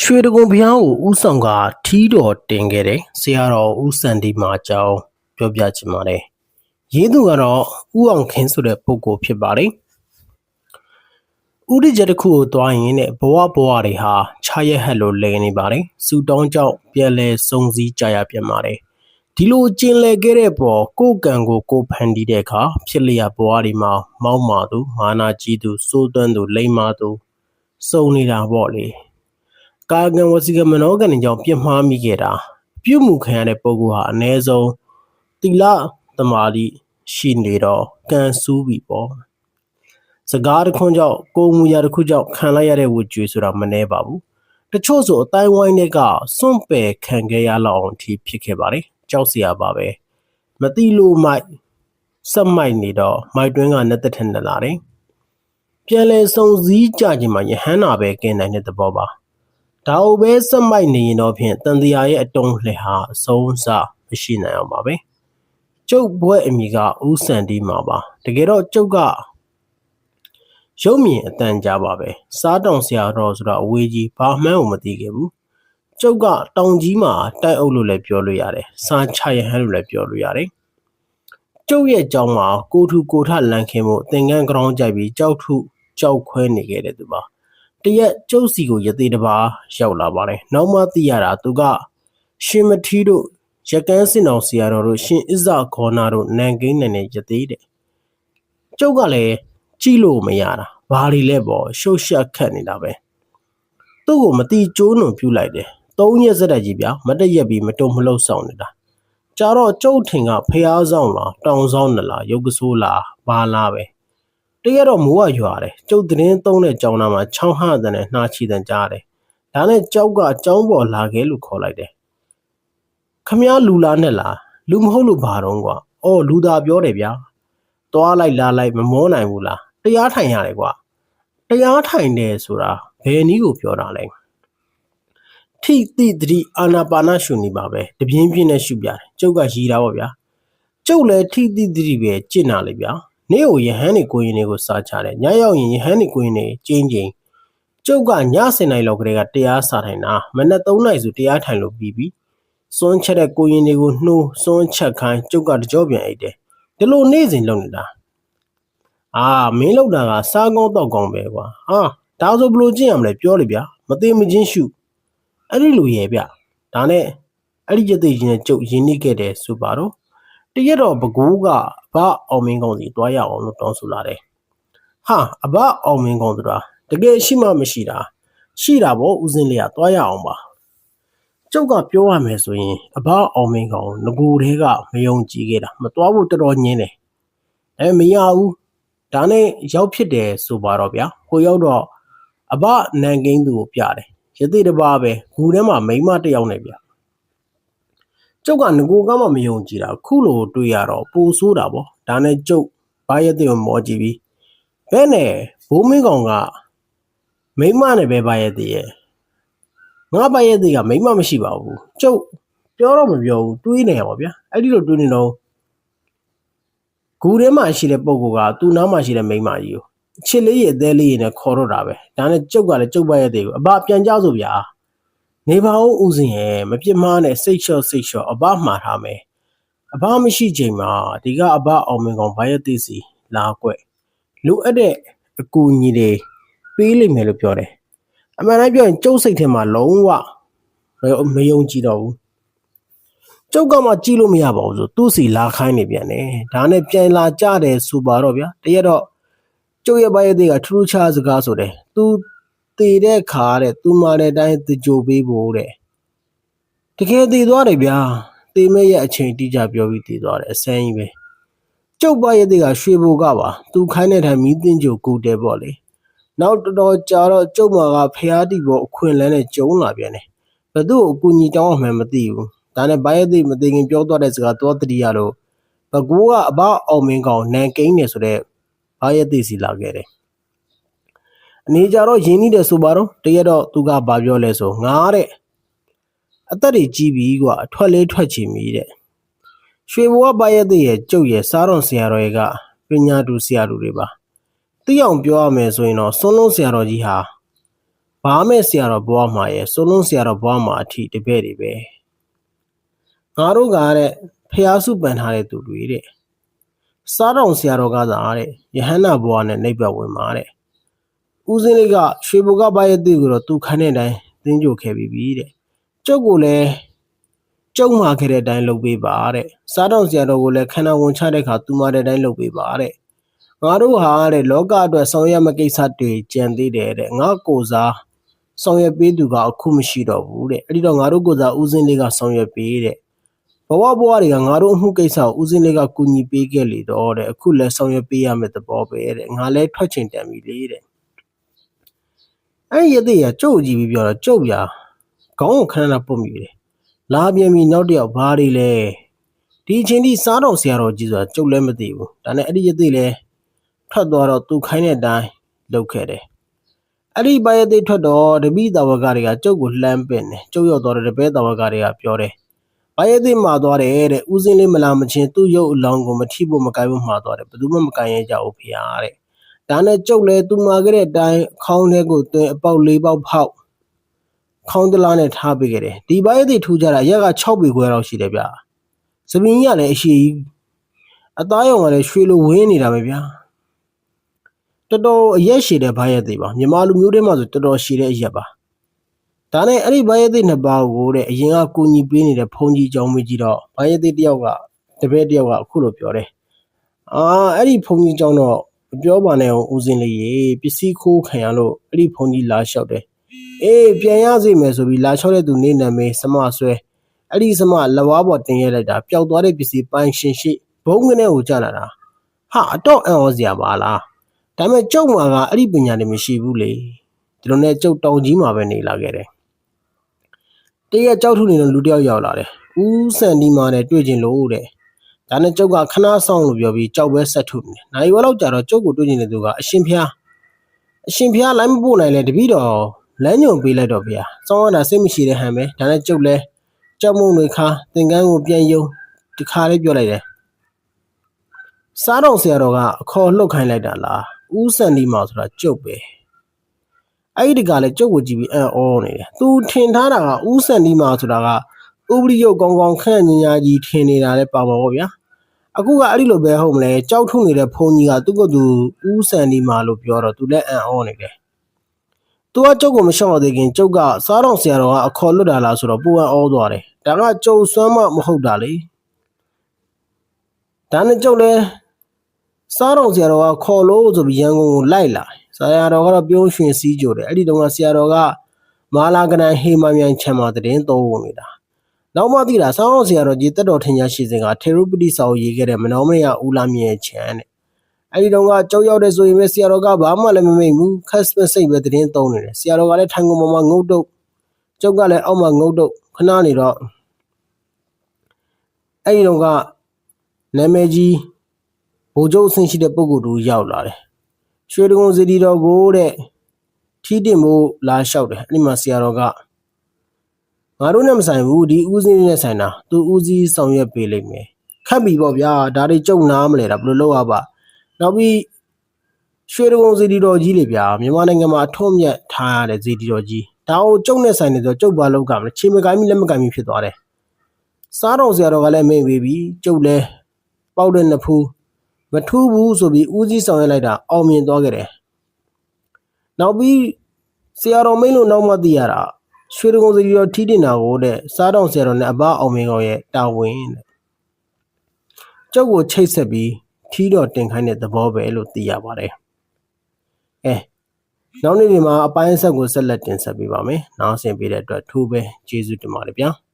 ရွှေတကုံဘုရားကိုဥဆောင်ကထီးတော်တင်ခဲ့တဲ့ဆရာတော်ဦးစန္ဒီမာကျောင်းပြောပြချင်ပါတယ်။ရေးသူကတော့ဦးအောင်ခင်းဆိုတဲ့ပုဂ္ဂိုလ်ဖြစ်ပါတယ်။ဥဒိချက်တစ်ခုကိုတွားရင်တဲ့ဘဝဘဝတွေဟာခြားရက်ဟက်လို့လဲနေပါတယ်။စူတောင်းကြောင့်ပြန်လဲစုံစည်းကြရပြန်ပါတယ်။ဒီလိုကျင်လဲခဲ့တဲ့ပေါ်ကိုယ်ကံကိုကိုယ်ဖန်တီးတဲ့အခါဖြစ်လျက်ဘဝတွေမှာမောက်မာသူမာနာကြီးသူစိုးသွမ်းသူလိမ္မာသူစုံနေတာပေါ့လေ။ ကာကံဝစီကမနောကံကြောင့်ပြစ်မှားမိခဲ့တာပြုမှုခံရတဲ့ပုဂ္ဂိုလ်ဟာအ ਨੇ ဆုံးတိလသမာဓိရှိနေတော့ကံစူးပြီပေါ့စကားတစ်ခွန်းကြောင့်ကိုယ်မူရာတစ်ခုကြောင့်ခံလိုက်ရတဲ့ဝကြွေဆိုတာမနှဲပါဘူးတချို့ဆိုအတိုင်းဝိုင်းတွေကစွန့်ပယ်ခံခဲ့ရလောက်အောင်အထိဖြစ်ခဲ့ပါတယ်ကြောက်စရာပါပဲမတိလို့မိုက်ဆက်မိုက်နေတော့မိုက်တွင်းကနှစ်သက်ထက်နေလာတယ်ပြန်လဲစုံစည်းကြခြင်းမှာယဟန္တာပဲကင်းနိုင်တဲ့သဘောပါ ဒါအိုပဲဆက်မိုက်နေရင်တော့ဖြင့်တန်တရားရဲ့အတုံးလှဟာအဆုံးအစမရှိနိုင်အောင်ပါပဲကျုပ်ဘွဲ့အမိကဥစံတီးမှာပါတကယ်တော့ကျုပ်ကရုပ်မြင်အတန်ကြားပါပဲစားတောင်ဆရာတော်ဆိုတော့အဝေးကြီးဘာမှန်းကိုမသိခဲ့ဘူးကျုပ်ကတောင်ကြီးမှာတိုက်အုပ်လို့လည်းပြောလို့ရတယ်စားချရဟန်းလို့လည်းပြောလို့ရတယ်ကျုပ်ရဲ့ကြောင်းမှာကိုထူကိုထလန်ခင်မှုသင်္ကန်းကြောင်းကြိုက်ပြီးကြောက်ထုကြောက်ခွဲနေခဲ့တဲ့သူပါ တရက်ကျုပ်စီကိုရသေးတပါရောက်လာပါတယ်နောက်မှသိရတာသူကရှင်မထီးတို့ရကန်းစင်တော်ဆရာတော်တို့ရှင်အစ္ဆာခေါနာတို့နန်ကိန်းနဲ့နေရသေးတယ်ကျုပ်ကလည်းကြည့်လို့မရတာဘာတွေလဲပေါ့ရှုပ်ရှက်ခတ်နေတာပဲသူ့ကိုမတိကျိုးနုံပြူလိုက်တယ်သုံးရက်စက်တက်ကြီးဗျာမတက်ရက်ပြီးမတုံမလှုပ်ဆောင်နေတာကြာတော့ကျုပ်ထင်ကဖះဆောင်လားတောင်ဆောင်နလားရုပ်ကဆိုးလားဘာလားပဲ တကယ်တော့မိုးကရွာတယ်ကျုပ်သတင်းသုံးတဲ့ကြောင်နာမှာချောင်းဟတဲ့နဲ့နှာချီတဲ့ကြားတယ်ဒါနဲ့ကြောက်ကကြောင်းပေါ်လာခဲ့လို့ခေါ်လိုက်တယ်ခမည်းလူလားနဲ့လားလူမဟုတ်လို့ဘာတော့ကွာအော်လူသားပြောတယ်ဗျာသွားလိုက်လာလိုက်မမောနိုင်ဘူးလားတရားထိုင်ရတယ်ကွာတရားထိုင်တယ်ဆိုတာဘယ်နည်းကိုပြောတာလဲထိတိတတိအာနာပါနရှုနေပါပဲတပြင်းပြင်းနဲ့ရှုပြတယ်ကျုပ်ကရည်တာပေါ့ဗျာကျုပ်လည်းထိတိတတိပဲကြင့်တာလေဗျာ နေ့ကိုယဟန်နေကိုရင်တွေကိုစားချတယ်ညရောက်ရင်ယဟန်နေကိုရင်တွေကျင်းချင်းကျုပ်ကညစင်နိုင်လောက်ကလေးကတရားစားထိုင်တာမနက်3နိုင်ဆိုတရားထိုင်လို့ပြီးပြီစွန်းချက်တဲ့ကိုရင်တွေကိုနှိုးစွန်းချက်ခိုင်းကျုပ်ကတကြောပြန်အိတ်တယ်ဒီလိုနေ့စဉ်လုပ်နေတာအာမင်းလောက်တာကစားကောင်းတော့ကောင်းပဲကွာဟာဒါဆိုဘလို့ကျင့်ရမလဲပြောလေဗျာမသိမချင်းရှုအဲ့ဒီလိုရဲ့ဗျဒါနဲ့အဲ့ဒီကြတဲ့ချင်းနဲ့ကျုပ်ရင်းနှီးခဲ့တယ်ဆိုပါတော့တရက်တော့ဘကိုးက ဘာအောင်မင်းကောင်းစီတွားရအောင်လို့တောင်းဆိုလာတယ်ဟာအဘအောင်မင်းကောင်းဆိုတာတကယ်ရှိမှမရှိတာရှိတာပေါ့ဦးစင်းလေးကတွားရအောင်ပါကျုပ်ကပြောရမယ်ဆိုရင်အဘအောင်မင်းကောင်ငကိုတဲကမယုံကြည်ခဲ့တာမတွားဖို့တော်တော်ညင်းတယ်အဲမရဘူးဒါနဲ့ရောက်ဖြစ်တယ်ဆိုပါတော့ဗျာကိုရောက်တော့အဘနန်ကိန်းသူကိုပြတယ်ရသေးတပါပဲဂူထဲမှာမိမတယောက်နဲ့ဗျာ ကျုပ်ကငကိုကမှမယုံကြည်တာခုလိုတွေ့ရတော့ပိုဆိုးတာပေါ့ဒါနဲ့ကျုပ်ဘာရတဲ့မောကြည့်ပြီးဘဲနဲ့ဘိုးမင်းကောင်ကမိမနဲ့ပဲဘာရတဲ့ရဲ့ငါဘာရတဲ့ကမိမမရှိပါဘူးကျုပ်ပြောတော့မပြောဘူးတွေးနေရပါဗျာအဲ့ဒီလိုတွေးနေတော့ဂူထဲမှာရှိတဲ့ပုံကသူ့နားမှာရှိတဲ့မိန်းမကြီးကိုချစ်လေးရဲ့အသေးလေးရဲ့နဲ့ခေါ်တော့တာပဲဒါနဲ့ကျုပ်ကလည်းကျုပ်ပါရဲ့တဲ့ကိုအဘပြန်ကြဆိုဗျာ နေပါဦးဦးစင်ရဲ့မပြစ်မှားနဲ့စိတ်လျှော့စိတ်လျှော့အဘမှားထားမယ်အဘမရှိချိန်မှာဒီကအဘအောင်မင်းကောင်ဘာရဲ့သိစီလာကွက်လိုအပ်တဲ့အကူအညီတွေပေးလိမ့်မယ်လို့ပြောတယ်အမှန်တိုင်းပြောရင်ကျုပ်စိတ်ထဲမှာလုံးဝမယုံကြည်တော့ဘူးကျုပ်ကမှကြည့်လို့မရပါဘူးဆိုသူ့စီလာခိုင်းနေပြန်တယ်ဒါနဲ့ပြန်လာကြတယ်ဆိုပါတော့ဗျာတရက်တော့ကျုပ်ရဲ့ဘရဲ့သေးကထူးထူးခြားစကားဆိုတယ်သူ တည်တဲ့ခါတဲ့သူမှတဲ့အတိုင်းသူကြိုပေးဖို့တဲ့တကယ်တည်သွားတယ်ဗျာတည်မဲ့ရဲ့အချိန်တိကျပြောပြီးတည်သွားတယ်အစမ်းကြီးပဲကျုပ်ဘရဲ့သေးကရွှေဘိုကပါသူခိုင်းတဲ့ထိုင်မီးတင်ကြိုကိုတယ်ပေါ့လေနောက်တော်တော်ကြာတော့ကျုပ်မကဖျားတီပေါ်အခွင့်လန်းနဲ့ကျုံလာပြန်တယ်ဘသူ့ကိုအကူညီတောင်းအောင်မှမသိဘူးဒါနဲ့ဘိုင်ယသိမသိခင်ပြောသွားတဲ့စကားတော့တတိယလို့ဘကိုးကအဘအောင်မင်းကောင်နန်ကိန်းနေဆိုတဲ့ဘိုင်ယသိစီလာခဲ့တယ် အနေကြတော့ရင်းနှီးတယ်ဆိုပါတော့တရက်တော့သူကဘာပြောလဲဆိုငါတဲ့အသက်တွေကြီးပြီကွာအထွက်လေးထွက်ချင်ပြီတဲ့ရွှေဘဝဘိုင်ယသိရဲ့ကျုပ်ရဲ့စားတော်ဆရာတော်ရဲ့ကပညာတူဆရာတူတွေပါသိအောင်ပြောရမယ်ဆိုရင်တော့စွန်းလုံးဆရာတော်ကြီးဟာဘဘာမဲ့ဆရာတော်ဘွားမှာရဲ့စုံလုံးဆရာတော်ဘွားမှာအထိတပည့်တွေပဲငါတို့ကတဲ့ဖျားစုပန်ထားတဲ့သူတွေတဲ့စားတော်ဆရာတော်ကသာတဲ့ယဟန္တာဘွားနဲ့နှိပ်ပတ်ဝင်มาတဲ့ ဦးစင်းလေးကရွှေဘုကပါရဲ့သူကိုတော့သူခန်းတဲ့အတိုင်းသင်ကြိုခဲ့ပြီးပြီတဲ့ကျုပ်ကိုလည်းကျုံမှာခဲ့တဲ့အတိုင်းလုပ်ပေးပါတဲ့စားတော်ဆရာတော်ကိုလည်းခန္ဓာဝင်ချတဲ့အခါသူမတဲ့အတိုင်းလုပ်ပေးပါတဲ့ငါတို့ဟာတဲ့လောကအတွက်ဆောင်ရွက်မကိစ္စတွေကြံသေးတယ်တဲ့ငါကိုစားဆောင်ရွက်ပေးသူကအခုမရှိတော့ဘူးတဲ့အဲ့ဒီတော့ငါတို့ကိုစားဦးစင်းလေးကဆောင်ရွက်ပေးတဲ့ဘဝဘဝတွေကငါတို့အမှုကိစ္စကိုဦးစင်းလေးကကူညီပေးခဲ့လေတော့တဲ့အခုလည်းဆောင်ရွက်ပေးရမယ့်သဘောပဲတဲ့ငါလည်းထွက်ချင်တန်ပြီလေတဲ့ အဲ့ရတဲ့ရကြုတ်ကြည့်ပြီးပြောတော့ကြုတ်ပြခေါင်းကိုခဏခဏပုတ်မိတယ်လာပြန်ပြီနောက်တစ်ယောက်ဘာတွေလဲဒီအချိန်ထိစားတော်ဆရာတော်ကြီးဆိုတာကြုတ်လည်းမသိဘူးဒါနဲ့အဲ့ဒီရတဲ့လဲထွက်သွားတော့သူခိုင်းတဲ့အတိုင်းလုပ်ခဲ့တယ်အဲ့ဒီပါရသေးထွက်တော့တပိတာဝကတွေကကျုပ်ကိုလှမ်းပင့်တယ်ကျုပ်ရောက်တော့တပည့်တာဝကတွေကပြောတယ်ပါရသေးမှာသွားတယ်တဲ့ဦးစင်းလေးမလာမချင်းသူ့ရုပ်အလောင်းကိုမထိဖို့မကိုင်းဖို့မှာသွားတယ်ဘယ်သူမှမကိုင်းရကြဘူးဖေဟာတဲ့ ဒါနဲ့ကျုပ်လည်းသူမှာခဲ့တဲ့အတိုင်းခေါင်းထဲကိုသွင်းအပေါက်၄ပေါက်ဖောက်ခေါင်းတလားနဲ့ထားပေးခဲ့တယ်ဒီပါရသေးထူကြတာရက်က6ပေခွဲလောက်ရှိတယ်ဗျစပင်းကြီးကလည်းအရှိကြီးအသားရောင်ကလည်းရွှေလိုဝင်းနေတာပဲဗျာတော်တော်အရက်ရှည်တဲ့ဘာရက်သေးပါမြန်မာလူမျိုးတွေမှာဆိုတော်တော်ရှည်တဲ့အရက်ပါဒါနဲ့အဲ့ဒီဘာရက်သေးနှစ်ပါးကိုတဲ့အရင်ကကူညီပေးနေတဲ့ဘုန်းကြီးကျောင်းမကြီးတော့ဘာရက်သေးတယောက်ကတပည့်တယောက်ကအခုလိုပြောတယ်အာအဲ့ဒီဘုန်းကြီးကျောင်းတော့ မပြောပါနဲ့ဦးစင်းလေးရေပစ္စည်းခိုးခံရလို့အဲ့ဒီဘုန်းကြီးလာလျှောက်တယ်အေးပြန်ရစေမယ်ဆိုပြီးလာလျှောက်တဲ့သူနေနာမည်စမဆွဲအဲ့ဒီစမလဝါပေါ်တင်ရလိုက်တာပျောက်သွားတဲ့ပစ္စည်းပိုင်ရှင်ရှိဘုံကနေကိုကြာလာတာဟာအတော့အံ့ဩစရာပါလားဒါပေမဲ့ကျုပ်မှာကအဲ့ဒီပညာတွေမရှိဘူးလေဒီလိုနဲ့ကျုပ်တောင်ကြီးမှာပဲနေလာခဲ့တယ်တရက်ကြောက်ထုနေတဲ့လူတစ်ယောက်ရောက်လာတယ်ဦးစန်ဒီမာနဲ့တွေ့ကျင်လို့တဲ့ ဒါနဲ့ကျုပ်ကခဏဆောင်လို့ပြောပြီးကြောက်ပဲဆက်ထုနေတယ်နိုင်ဝက်လောက်ကြာတော့ကျုပ်ကိုတွေ့ကျင်တဲ့သူကအရှင်ဖျားအရှင်ဖျားလိုင်းမပို့နိုင်လဲတပည့်တော်လမ်းညွန်ပေးလိုက်တော့ဗျာစောင်းရတာစိတ်မရှိတဲ့ဟန်ပဲဒါနဲ့ကျုပ်လဲကြောက်မုံတွေခါသင်္ကန်းကိုပြန်ယုံဒီခါလေးပြောလိုက်တယ်စားတော်ဆရာတော်ကအခေါ်လှုပ်ခိုင်းလိုက်တာလားဦးစံဒီမာဆိုတာကျုပ်ပဲအဲ့ဒီတကလည်းကျုပ်ကိုကြည့်ပြီးအံ့ဩနေတယ်သူထင်ထားတာကဦးစံဒီမာဆိုတာက ဥပရိယုတ်ကောင်းကောင်းခန့်ညင်ညာကြီးထင်နေတာလည်းပါပါဘောဗျာအခုကအဲ့ဒီလိုပဲဟုတ်မလဲကြောက်ထုနေတဲ့ဖုန်ကြီးကသူ့ကိုယ်သူဦးစံဒီမာလို့ပြောတော့သူလည်းအံ့ဩနေတယ်သူကကျုပ်ကိုမရှောက်သေးခင်ကျုပ်ကစားတော်ဆရာတော်ကအခေါ်လွတ်တာလားဆိုတော့ပူအံ့ဩသွားတယ်ဒါကကျုပ်စွမ်းမမဟုတ်တာလေဒါနဲ့ကျုပ်လည်းစားတော်ဆရာတော်ကခေါ်လို့ဆိုပြီးရန်ကုန်ကိုလိုက်လာဆရာတော်ကတော့ပြုံးရွှင်စည်းကြိုတယ်အဲ့ဒီတုန်းကဆရာတော်ကမာလာကနန်ဟေမမြိုင်ချမ်းမှာတည်င်းသုံးဝင်နေတာ နောက်မှသိတာဆောင်းအောင်ဆရာတော်ကြီးတက်တော်ထင်ရှားရှိစဉ်ကထေရုပတိစာကိုရေးခဲ့တဲ့မနောမရဦးလာမြင့်ချမ်းတဲ့အဲ့ဒီတုန်းကကြောက်ရောက်တဲ့ဆိုရင်ပဲဆရာတော်ကဘာမှလည်းမမိတ်ဘူးခက်စပစိတ်ပဲတည်င်းသုံးနေတယ်ဆရာတော်ကလည်းထိုင်ကုန်ပေါ်မှာငုတ်တုတ်ကျုပ်ကလည်းအောက်မှာငုတ်တုတ်ခဏနေတော့အဲ့ဒီတုန်းကနာမည်ကြီးဗိုလ်ချုပ်အဆင့်ရှိတဲ့ပုဂ္ဂိုလ်တူရောက်လာတယ်။ရွှေတကုံစီတီတော်ကိုတဲ့ထီးတင်ဖို့လာလျှောက်တယ်။အဲ့ဒီမှာဆရာတော်က ငါတို့နဲ့မဆိုင်ဘူးဒီဦးစင်းနဲ့ဆိုင်တာသူဦးစီးဆောင်ရွက်ပေးလိမ့်မယ်။ခတ်ပြီပေါ့ဗျာဒါတွေကြုံနာမလဲတာဘယ်လိုလုပ်ရပါ။နောက်ပြီးရွှေတကုံစီတီတော်ကြီးလေဗျာမြန်မာနိုင်ငံမှာအထွတ်မြတ်ထားရတဲ့စီတီတော်ကြီးဒါကိုကျုံနဲ့ဆိုင်နေဆိုကျုပ်ဘာလုပ်ကမလဲချိန်မကိုင်းမိလက်မကိုင်းမိဖြစ်သွားတယ်။စားတော်ဆရာတော်ကလည်းမိတ်ပေးပြီကျုပ်လည်းပေါက်တဲ့နှစ်ဖူးမထူးဘူးဆိုပြီးဦးစီးဆောင်ရွက်လိုက်တာအောင်မြင်သွားခဲ့တယ်။နောက်ပြီးဆရာတော်မိတ်လို့နောက်မှသိရတာ ရွှေတကုံစီတော်ထီးတင်တာကိုတဲ့စားတော်ဆရာတော်နဲ့အဘအောင်မြင်ကောင်ရဲ့တာဝန်တဲ့။ကျုပ်ကိုချိတ်ဆက်ပြီးထီးတော်တင်ခိုင်းတဲ့သဘောပဲလို့သိရပါတယ်။အဲနောက်နေ့ဒီမှာအပိုင်းဆက်ကိုဆက်လက်တင်ဆက်ပေးပါမယ်။နောက်ဆင်ပေးတဲ့အတွက်ထိုးပဲကျေးဇူးတင်ပါတယ်ဗျာ။